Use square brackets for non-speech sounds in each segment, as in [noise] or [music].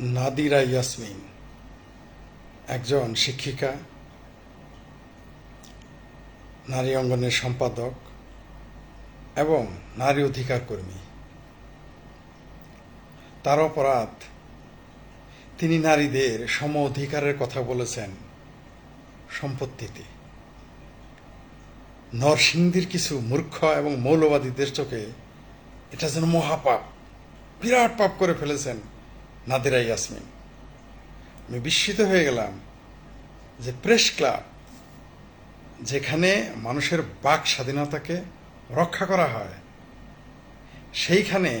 নাদিরা ইয়াসমিন, একজন শিক্ষিকা, নারী অঙ্গনের সম্পাদক এবং নারী অধিকার কর্মী। তার অপরাধ, তিনি নারীদের সম অধিকারের কথা বলেছেন সম্পত্তিতে। নরসিংদীর কিছু মূর্খ এবং মৌলবাদীদের চোখে এটা যেন মহাপাপ, বিরাট পাপ করে ফেলেছেন। নাদিরা ইয়াসমিন। আমি বিস্মিত হয়ে গেলাম যে প্রেস ক্লাব, যেখানে মানুষের বাক স্বাধীনতাকে রক্ষা করা হয়, সেইখানে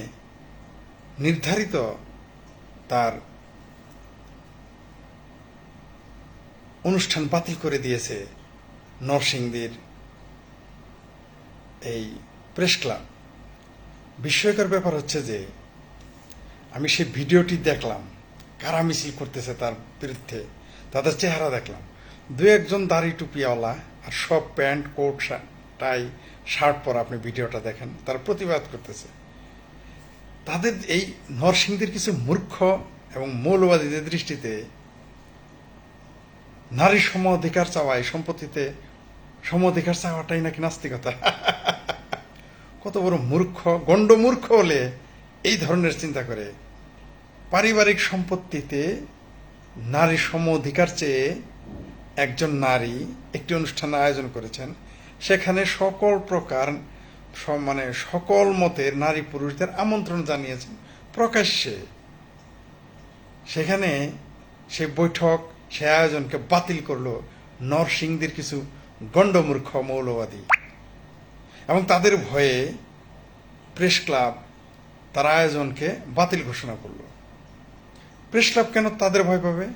নির্ধারিত তার অনুষ্ঠান বাতিল করে দিয়েছে নরসিংদীর এই প্রেস ক্লাব। বিস্ময়কর ব্যাপার হচ্ছে যে আমি সেই ভিডিওটি দেখলাম, কারা মিছিল করতেছে তার বিরুদ্ধে, তাদের চেহারা দেখলাম। দু একজন দাড়ি টুপিওয়ালা আর সব প্যান্ট, কোট টাই, শার্ট পরা আপনি ভিডিওটা দেখেন, তারা প্রতিবাদ করতেছে। তাদের এই নরসিংদীর কিছু মূর্খ এবং মৌলবাদীদের দৃষ্টিতে নারী সম অধিকার চাওয়া, এই সম্পত্তিতে সম অধিকার চাওয়াটাই নাকি নাস্তিকতা? [laughs] কত বড় মূর্খ গণ্ড মূর্খ হলে ধরনের চিন্তা করে। পারিবারিক সম্পত্তিতে নারী সম অধিকার চেয়ে একজন নারী একটি অনুষ্ঠান আয়োজন করেছেন। সেখানে সকল প্রকার মানে সকল মতের নারী পুরুষদের আমন্ত্রণ জানিয়েছেন প্রকাশ্যে। সেখানে সে বৈঠক, সে আয়োজনকে বাতিল করল নরসিংদীর কিছু গণ্ডমূর্খ মৌলবাদী। এবং তাদের ভয়ে প্রেস ক্লাব তার আয়োজনকে বাতিল ঘোষণা করল। প্রেস ক্লাব কেন তাদের ভয় পাবে?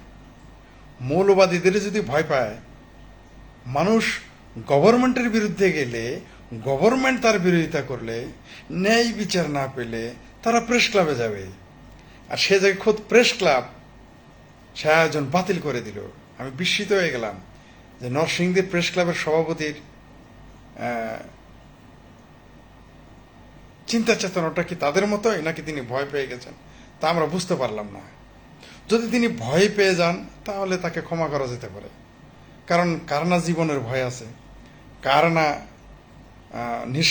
মৌলবাদীদের যদি ভয় পায়, মানুষ গভর্নমেন্টের বিরুদ্ধে গেলে, গভর্নমেন্ট তার বিরোধিতা করলে, ন্যায় বিচার না পেলে তারা প্রেস ক্লাবে যাবে। আর সে জায়গায় খোদ প্রেস ক্লাব সে আয়োজন বাতিল করে দিল। আমি বিস্মিত হয়ে গেলাম যে নরসিংদীর প্রেস ক্লাবের সভাপতির চিন্তা চেতনাটা কি তাদের মতোই নাকি তিনি ভয় পেয়ে গেছেন? তা আমরা বুঝতে পারলাম না। যদি তিনি ভয় পেয়ে যান, তাহলে তাকে ক্ষমা করা যেতে পারে। কারণ কার না জীবনের ভয় আছে কার না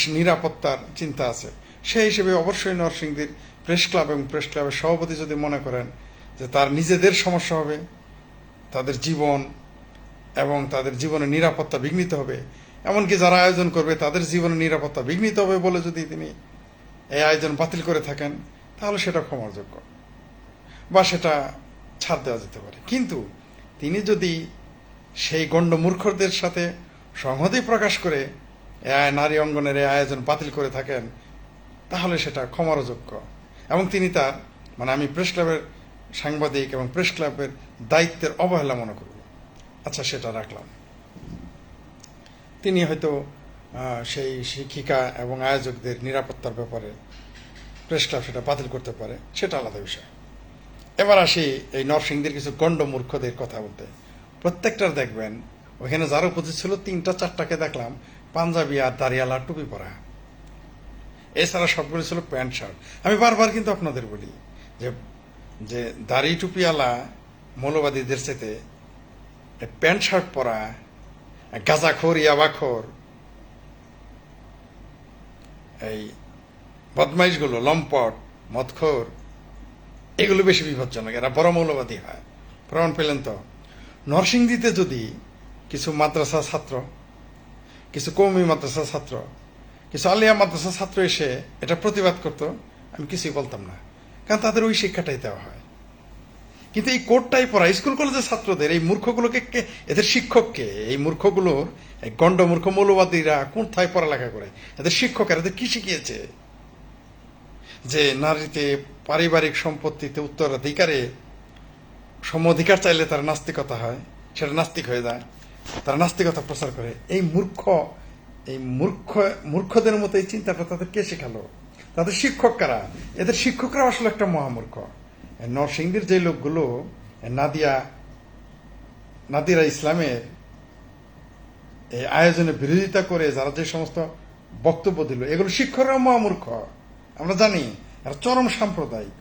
নিরাপত্তার চিন্তা আছে। সেই হিসেবে অবশ্যই নরসিংদীর প্রেস ক্লাব এবং প্রেস ক্লাবের সভাপতি যদি মনে করেন যে তার নিজেদের সমস্যা হবে, তাদের জীবন এবং তাদের জীবনের নিরাপত্তা বিঘ্নিত হবে, এমনকি যারা আয়োজন করবে তাদের জীবনের নিরাপত্তা বিঘ্নিত হবে বলে যদি তিনি এই আয়োজন বাতিল করে থাকেন, তাহলে সেটা ক্ষমারযোগ্য বা সেটা ছাড় দেওয়া যেতে পারে। কিন্তু তিনি যদি সেই গণ্ড মূর্খদের সাথে সংহতি প্রকাশ করে এ নারী অঙ্গনের এই আয়োজন বাতিল করে থাকেন, তাহলে সেটা ক্ষমারযোগ্য। এবং তিনি তার মানে আমি প্রেস ক্লাবের সাংবাদিক এবং প্রেস ক্লাবের দায়িত্বের অবহেলা মনে করব। আচ্ছা সেটা রাখলাম। তিনি হয়তো সেই শিক্ষিকা এবং আয়োজকদের নিরাপত্তার ব্যাপারে প্রেস ক্লাব সেটা বাতিল করতে পারে, সেটা আলাদা বিষয়। এবার আসি এই নরসিংদীর কিছু গণ্ড মূর্খদের কথা বলতে। প্রত্যেকটার দেখবেন, ওখানে যারা উপস্থিত ছিল তিনটা, চারটাকে দেখলাম পাঞ্জাবি আর দাঁড়িয়ালা টুপি পরা। এছাড়া সবগুলো ছিল প্যান্ট, শার্ট। আমি বারবার কিন্তু আপনাদের বলি যে যে দাড়ি টুপিওয়ালা মৌলবাদীদের সাথে প্যান্ট, শার্ট পরা, গাঁজাখোর, ইয়াবাখোর এই বদমাইশগুলো, লম্পট, মদখোর, এগুলো বেশি বিপজ্জনক, এরা বড় মৌলবাদী হয়। প্রমাণ পেলেন তো। নরসিংদীতে যদি কিছু মাদ্রাসা ছাত্র, কিছু কৌমি মাদ্রাসা ছাত্র, কিছু আলিয়া মাদ্রাসা ছাত্র এসে এটা প্রতিবাদ করতো, আমি কিছুই বলতাম না। কারণ তাদের ওই শিক্ষাটাই দেওয়া হয়। কিন্তু এই কোর্টটাই পড়া স্কুল কলেজের ছাত্রদের, এই মূর্খগুলোকে এদের শিক্ষককে, এই মূর্খগুলোর গণ্ড মূর্খ মৌলবাদীরা কোথায় পড়ালেখা করে? এদের শিক্ষকেরা এদের কি শিখিয়েছে? যে নারীতে পারিবারিক সম্পত্তিতে উত্তরাধিকারে সম অধিকার চাইলে তার নাস্তিকতা হয়, সেটা নাস্তিক হয়ে যায়, তারা নাস্তিকতা প্রচার করে। এই মূর্খ এই মূর্খ, মূর্খদের মতো এই চিন্তাটা তাদের কে শেখালো? তাদের শিক্ষক কারা? এদের শিক্ষকরা আসলে একটা মহামূর্খ। নরসিংদীর যে লোকগুলো নাদিয়া নাদিরা ইসলামের এই আয়োজনে বিরোধিতা করে যারা যে সমস্ত বক্তব্য দিল এগুলো শিক্ষকরা মহামূর্খ আমরা জানি এরা চরম সাম্প্রদায়িক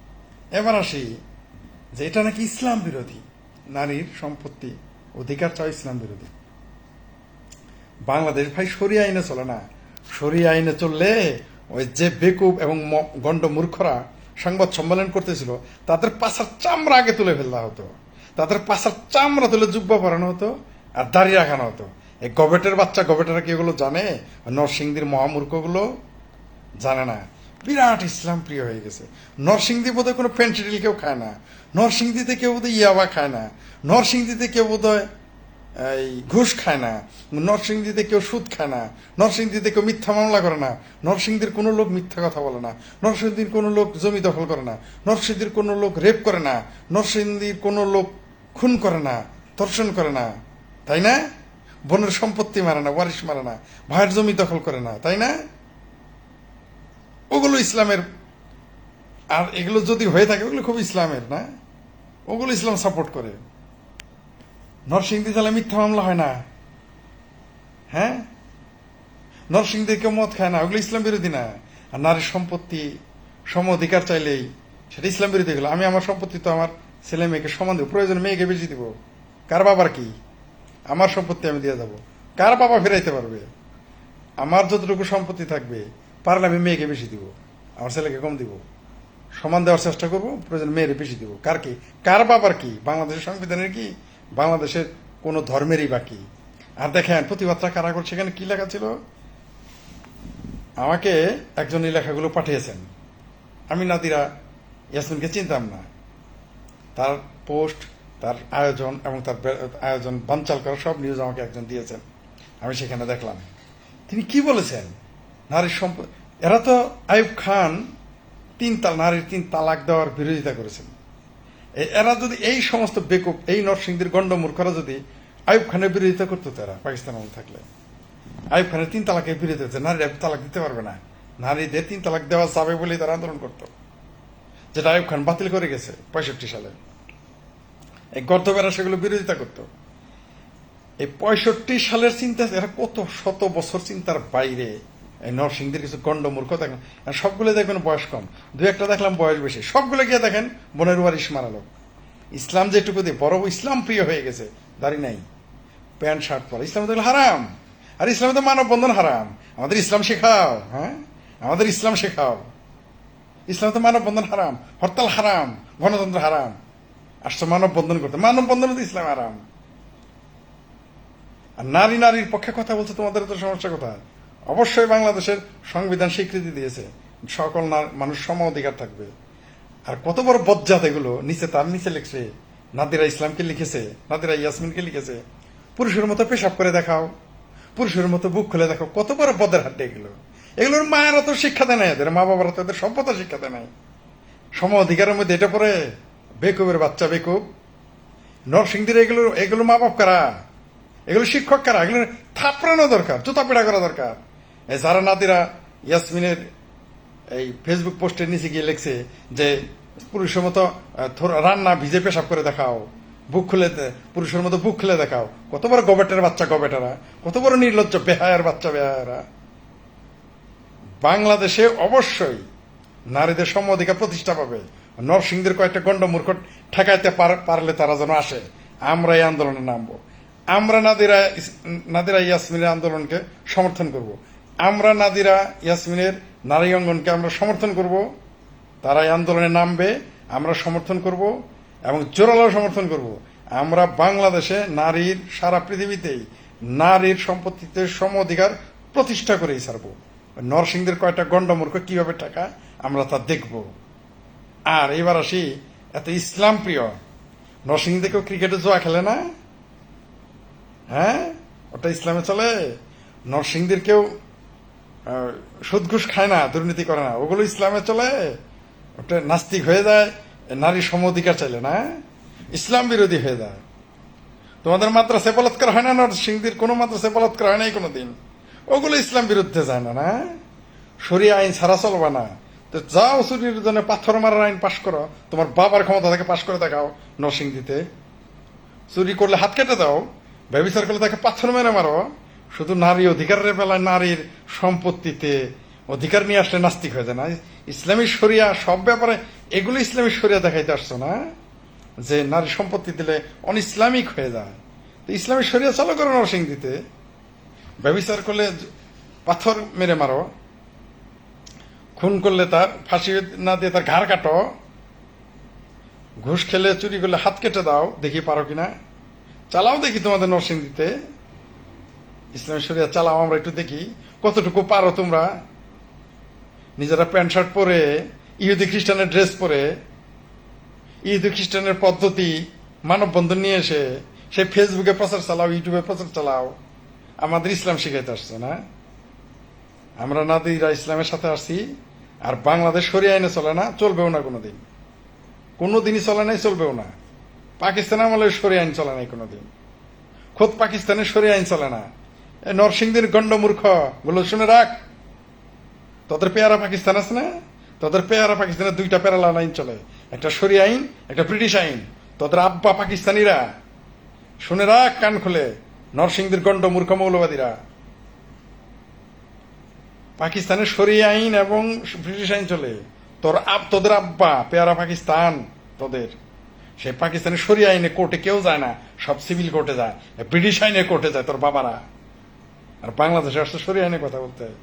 এবার আসি যে এটা নাকি ইসলাম বিরোধী নারীর সম্পত্তি, অধিকার চাও ইসলাম বিরোধী বাংলাদেশ ভাই সরিয়া আইনে চলে না সরিয়া আইনে চললে ওই যে বেকুব এবং গণ্ড মূর্খরা সংবাদ সম্মেলন করতেছিল, তাদের পাশার চামড়া আগে তুলে ফেলা হতো। তাদের পাশার চামড়া তুলে জুব্বা পরানো হতো আর দাড়ি রাখানো হতো। এই গবেটের বাচ্চা, গবেটেরা কি এগুলো জানে? নরসিংদীর মহামূর্খগুলো জানে না। বিরাট ইসলাম প্রিয় হয়ে গেছে। নরসিংদী বোধহয় কোনো ফেন্সিডিল কেউ খায় না। নরসিংদীতে কেউ বোধহয় ইয়াবা খায় না। নরসিংদীতে কেউ বোধহয় এই ঘুষ খায় না। নরসিংদীতে কেউ সুদ খায় না। নরসিংদীতে কেউ মিথ্যা মামলা করে না। নরসিংদীর কোনো লোক মিথ্যা কথা বলে না। নরসিংদীর কোনো লোক জমি দখল করে না। নরসিংদীর কোনো লোক রেপ করে না। নরসিংদীর কোনো লোক খুন করে না, ধর্ষণ করে না। তাই না? বোনের সম্পত্তি মারে না, ওয়ারিশ মারে না। ভাইয়ের জমি দখল করে না, তাই না? ওগুলো ইসলামের আর এগুলো যদি হয়ে থাকে, ওগুলো খুব ইসলামের, না? ওগুলো ইসলাম সাপোর্ট করে। নরসিংদী জেলায় মিথ্যা মামলা হয় না। হ্যাঁ? নরসিংদী কেউ মদ খায় না, ওগুলো ইসলাম বিরোধী না। আর নারীর সম্পত্তি, সম অধিকার চাইলেই সেটা ইসলাম বিরোধী গেল আমি আমার সম্পত্তি তো আমার ছেলে মেয়েকে সমান দেবো, প্রয়োজন মেয়েকে বেশি দিব। কার বাবার কি? আমার সম্পত্তি আমি দিয়ে যাব কার বাবা ফেরাইতে পারবে? আমার যতটুকু সম্পত্তি থাকবে, পারলে আমি মেয়েকে বেশি দিব, আমার ছেলেকে কম দিব। সমান দেওয়ার চেষ্টা করব, প্রয়োজন মেয়েরে বেশি দিব। কার কি? কার বাবার কি? বাংলাদেশের সংবিধানের কি? বাংলাদেশের কোন ধর্মেরই বাকি আর দেখেন, প্রতিবাদটা কারা করছে? সেখানে কি লেখা ছিল? আমাকে একজন এই লেখাগুলো পাঠিয়েছেন। আমি নাদিরা ইয়াসমিনকে চিনতাম না। তার পোস্ট, তার আয়োজন এবং তার আয়োজন বানচাল করা সব নিউজ আমাকে একজন দিয়েছেন। আমি সেখানে দেখলাম। তিনি কি বলেছেন? নারীর সম্প এরা তো আয়ুব খান তিন তাল নারীর তিন তালাক দেওয়ার বিরোধিতা করেছেন। এরা যদি এই সমস্ত বেকুব, এই নরসিংদীর গণ্ডমূর্খরা যদি আয়ুব খানের বিরোধিতা করতো, তারা পাকিস্তান আমল থাকলে। আয়ুব খানের তিন তালাকের বিরোধিতা করতো নারীরা তালাক দিতে পারবে না। নারীদের তিন তালাক দেওয়া যাবে বলেই তারা আন্দোলন করতো। যেটা আয়ুব খান বাতিল করে গেছে পঁয়ষট্টি সালে। এই গর্দবেরা সেগুলো বিরোধিতা করতো। এই পঁয়ষট্টি সালের চিন্তা, এরা কত শত বছর চিন্তার বাইরে নরসিংদীর কিছু গণ্ডমূর্খ দেখেন। আর সবগুলো দেখবেন বয়স কম। দু একটা দেখলাম বয়স বেশি। সবগুলো গিয়ে দেখেন, বনের ওয়ারিস মারালো ইসলাম যেটুকু দিয়ে, বড় ইসলাম প্রিয় হয়ে গেছে, দাড়ি নাই। প্যান্ট, শার্ট পরে। ইসলাম তো হারাম। আর ইসলামে তো মানব বন্ধন হারাম। আমাদের ইসলাম শেখাও হ্যাঁ? আমাদের ইসলাম শেখাও। ইসলাম তো মানব বন্ধন হারাম। হরতাল হারাম। গণতন্ত্র হারাম। আসছো মানব বন্ধন করতে। মানব বন্ধন তো ইসলাম হারাম। আর নারী নারীর পক্ষে কথা বলছে তোমাদের তো সমস্যা কোথায়? অবশ্যই বাংলাদেশের সংবিধান স্বীকৃতি দিয়েছে। সকল না- মানুষ সম অধিকার থাকবে। আর কত বড় বজ্জাত এগুলো। নিচে তার নিচে লিখছে, নাদিরা ইসলামকে লিখেছে, নাদিরা ইয়াসমিনকে লিখেছে। পুরুষের মতো পেশাব করে দেখাও। পুরুষের মতো বুক খুলে দেখো, কত বড় বদের হাড্ডে এগুলো। এগুলোর মায়েরা তো শিক্ষা দেয় এদের মা বাবারা তো এদের সভ্যতা শিক্ষা দেয় নাই। সম অধিকারের মধ্যে এটা পড়ে, বেকুবের বাচ্চা বেকুব। নরসিংদীর এগুলো এগুলো মা বাপ কারা? এগুলো শিক্ষক কারা? এগুলো থাপড়ানো দরকার, জুতা পেড়া করা দরকার। যারা নাতিরা ইয়াসমিনের এই ফেসবুক পোস্টের নিচে গিয়ে লিখছে যে পুরুষের মতো রান্না ভিজে পেশাব করে দেখাও, বুক খুলে পুরুষের মতো বুক খুলে দেখাও। কত বড় গবেটের বাচ্চা গবেটারা, কত বড় নির্লজ্জ বেহায়ার বাচ্চা বেহায়ারা। বাংলাদেশে অবশ্যই নারীদের সম অধিকার প্রতিষ্ঠা পাবে। নরসিংদের কয়েকটা গণ্ডমূর্খ ঠেকাইতে পার- পারলে তারা যেন আসে। আমরা এই আন্দোলনে নামবো। আমরা নাদিরা নাদিরা ইয়াসমিনের আন্দোলনকে সমর্থন করব। আমরা নাদিরা ইয়াসমিনের নারী অঙ্গনকে আমরা সমর্থন করব তারা এই আন্দোলনে নামবে, আমরা সমর্থন করব এবং জোরালো সমর্থন করব। আমরা বাংলাদেশে নারীর সারা পৃথিবীতেই নারীর সম্পত্তিতে সম অধিকার প্রতিষ্ঠা করেই ছাড়বো। নরসিংদের কয়টা গণ্ডমূর্খ কীভাবে টাকা, আমরা তা দেখব। আর এবার আসি, এত ইসলাম প্রিয় নরসিংদীতে কেউ ক্রিকেটে জোয়া খেলে না? হ্যাঁ? ওটা ইসলামে চলে? নরসিংদীর কেউ সুদ ঘুষ খায় না, দুর্নীতি করে না। ওগুলো ইসলামে চলে, ওটা নাস্তিক হয়ে যায় নারী সম অধিকার চাইলে না ইসলাম বিরোধী হয়ে যায়। তোমাদের মাদ্রাসে বলাৎকার হয় না নরসিংদীর কোনো মাদ্রাসে বলাৎকার হয় নাই কোনোদিন? ওগুলো ইসলাম বিরুদ্ধে যায় না না? সরিয়া আইন ছাড়া চলবে না। তো যাও চুরির জন্য পাথর মারার আইন পাশ করো, তোমার বাবার ক্ষমতা থেকে পাশ করে দেখাও নরসিংদীতে। চুরি করলে হাত কেটে দাও, ব্যবচার করলে তাকে পাথর মেরে মারো। শুধু নারী অধিকারের বেলায় নারীর সম্পত্তিতে অধিকার নিয়ে আসলে নাস্তিক হয়ে যায় না। ইসলামী শরিয়া, সব ব্যাপারে এগুলো ইসলামী শরিয়া দেখাইতে আসছো না, যে নারী সম্পত্তি দিলে অনইসলামিক হয়ে যায়। তো ইসলামী শরিয়া চালু করো নরসিংদীতে ব্যবচার করলে পাথর মেরে মারো। খুন করলে তার ফাঁসি না দিয়ে তার ঘাড় কাটো। ঘুষ খেলে চুরি করলে হাত কেটে দাও, দেখি পারো কিনা। চালাও দেখি তোমাদের নরসিংদীতে ইসলামী শরিয়া চালাও, আমরা একটু দেখি। কতটুকু পারো তোমরা? নিজেরা প্যান্ট শার্ট পরে, ইহুদি খ্রিস্টানের ড্রেস পরে, ইহুদি খ্রিস্টানের পদ্ধতি, মানববন্ধন নিয়ে এসে সে ফেসবুকে প্রচার চালাও, ইউটিউবে প্রচার চালাও, আমাদের ইসলাম শিখাইতে আসছে না? আমরা নাদিরা ইসলামের সাথে আসছি, আর বাংলাদেশ সরিয়ে আইনে চলে না, চলবেও না কোনোদিন। কোনোদিনই চলে নাই, চলবেও না। পাকিস্তান আমলে সরিয়ে আইন চলে নাই কোনোদিন। খোদ পাকিস্তানের সরিয়ে আইন চলে না। নরসিংদীর গণ্ডমূর্খ। গুলো শুনে রাখ। তোদের পেয়ারা পাকিস্তান আছে না? তোদের পেয়ারা পাকিস্তানের দুইটা প্যারালা আইন চলে। একটা সরি আইন, একটা ব্রিটিশ আইন। তোদের আব্বা পাকিস্তানিরা। শুনে রাখ, কান খুলে। নরসিংদীর গণ্ড মূর্খ মৌলবাদীরা। পাকিস্তানের সরি আইন এবং ব্রিটিশ আইন চলে। তোর আব তোদের আব্বা, পেয়ারা পাকিস্তান, তোদের। সেই পাকিস্তানের সরি আইনে কোর্টে কেউ যায় না। সব সিভিল কোর্টে যায়। ব্রিটিশ আইনে কোর্টে যায় তোর বাবারা। আর বাংলাদেশে আসছে সরি আইনে কথা বলতে হয়।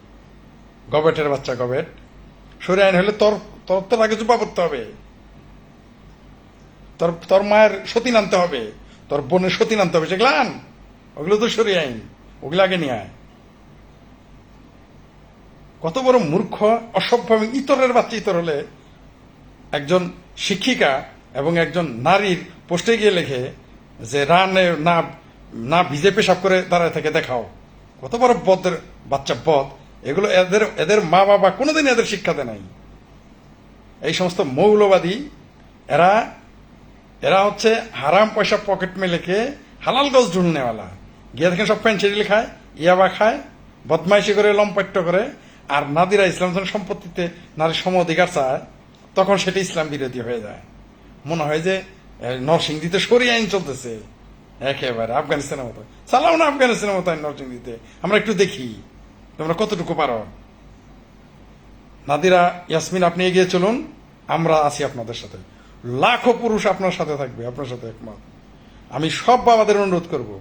গবেটের বাচ্চা গবেট সরি আইন হলে তোর তোর তোর আগে জুপা করতে হবে। তোর তোর মায়ের সতী আনতে হবে। তোর বোনের সতী আনতে হবে। সেগুলো আন। ওগুলো তো সরি আইন। ওগুলো আগে নিয়ে আয়। কত বড় মূর্খ, অসভ্য এবং ইতরের বাচ্চা ইতর হলে একজন শিক্ষিকা এবং একজন নারীর পোস্টে গিয়ে লেখে যে, রানে না না ভিজে পেশাব করে দাঁড়ায় থেকে, দেখাও। কত বড় বদের বাচ্চা বদ, এগুলো এদের এদের মা বাবা কোনোদিন এদের শিক্ষা দেয় নাই। এই সমস্ত মৌলবাদী, এরা এরা হচ্ছে হারাম পয়সা পকেট মে লেখে হালাল গজ ঢুলনেওয়ালা। গিয়ে দেখেন সব প্যান্ট খায়, ইয়াবা খায়, বদমাইশি করে, লম্পট্য করে, আর নাদিরা ইসলাম যখন সম্পত্তিতে নারীর সম অধিকার চায়, তখন সেটা ইসলাম বিরোধী হয়ে যায়। মনে হয় যে নরসিংদীতে সরি আইন চলতেছে। একেবারে আফগানিস্তানের মতো। চালাও না আফগানিস্তানের মতো নরসিংদীতে। আমরা একটু দেখি, তোমরা কতটুকু পারো? নাদিরা, ইয়াসমিন, আপনি এগিয়ে চলুন, আমরা আছি আপনাদের সাথে। লাখো পুরুষ আপনার সাথে থাকবে, আপনার সাথে একমত। আমি সব বাবাদের অনুরোধ করব,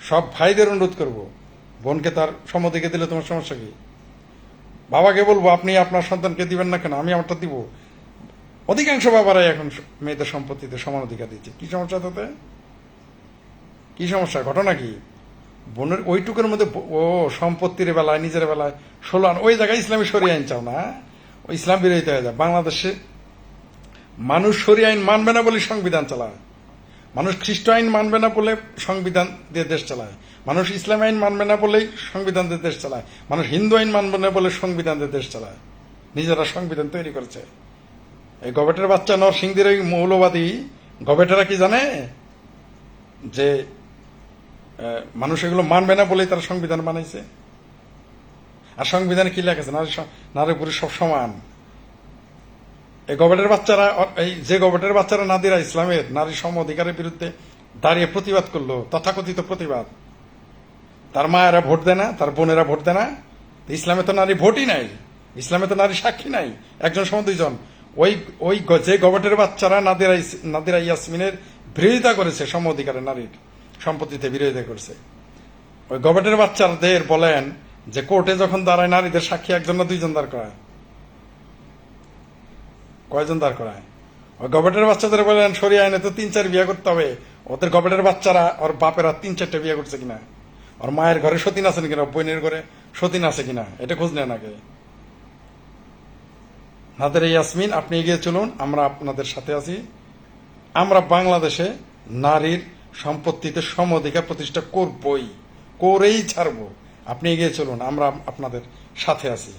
সব ভাইদের অনুরোধ করব। বোনকে তার সম্মতিকে দিলে তোমার সমস্যা কি? বাবাকে বলব, আপনি আপনার সন্তানকে দিবেন না কেন? আমি আমারটা দিব। অধিকাংশ বাবারাই এখন মেয়েদের সম্পত্তিতে সমান অধিকার দিচ্ছে। কি সমস্যা তাতে? কি সমস্যা? ঘটনা কি? বোনের ওইটুকুর মধ্যে ও সম্পত্তির বেলায়, নিজের বেলায়, ষোলো আন ওই জায়গায় ইসলামী সরি আইন চাও না? ও ইসলাম বিরোধিতা হয়ে যায়। বাংলাদেশে মানুষ সরি আইন মানবে না বলে সংবিধান চালায়। মানুষ খ্রিস্ট আইন মানবে না বলে সংবিধান দিয়ে দেশ চালায়। মানুষ ইসলাম আইন মানবে না বলেই সংবিধান দিয়ে দেশ চালায়। মানুষ হিন্দু আইন মানবে না বলে সংবিধান দিয়ে দেশ চালায়। নিজেরা সংবিধান তৈরি করেছে। এই গবেটের বাচ্চা নরসিংদীর ওই মৌলবাদী গবেটেরা কি জানে? যে মানুষ এগুলো মানবে না বলেই তারা সংবিধান বানাইছে। আর সংবিধানে কি লেখা আছে? নারী নারী পুরুষ সব সমান এই গবেটের বাচ্চারা এই যে গবেটের বাচ্চারা নাদিরা ইসলামের নারী সম অধিকারের বিরুদ্ধে দাঁড়িয়ে প্রতিবাদ করল, তথাকথিত প্রতিবাদ। তার মায়েরা ভোট দেয় না, তার বোনেরা ভোট দেয় না। ইসলামে তো নারী ভোটই নাই, ইসলামে তো নারী সাক্ষী নাই, একজন সম দুইজন। ওই ওই যে গবেটের বাচ্চারা নাদিরা নাদিরা ইয়াসমিনের বিরোধিতা করেছে সম অধিকারের নারীর সম্পত্তিতে বিরোধিতা করছে। ওই গবেটের বাচ্চাদের বলেন যে, কোর্টে যখন দাঁড়ায়, নারীদের সাক্ষী একজন না দুইজন দাঁড় করায়। কয়জন দাঁড় করায়? ওই গবেটের বাচ্চাদের বলেন, সরিয়ে আইনে তো তিন, চার বিয়ে করতে হবে। ওদের গবেটের বাচ্চারা, ওর বাপেরা তিন, চারটে বিয়ে করছে কিনা? ওর মায়ের ঘরে সতীন আছেন কিনা? বোনের ঘরে সতীন আছে কিনা? এটা খোঁজ নেন আগে। নাদের ইয়াসমিন, আপনি এগিয়ে চলুন, আমরা আপনাদের সাথে আছি। আমরা বাংলাদেশে নারীর সম্পত্তিতে সম অধিকার প্রতিষ্ঠা করবই করেই ছাড়বো। আপনি এগিয়ে চলুন আমরা আপনাদের সাথে আছি।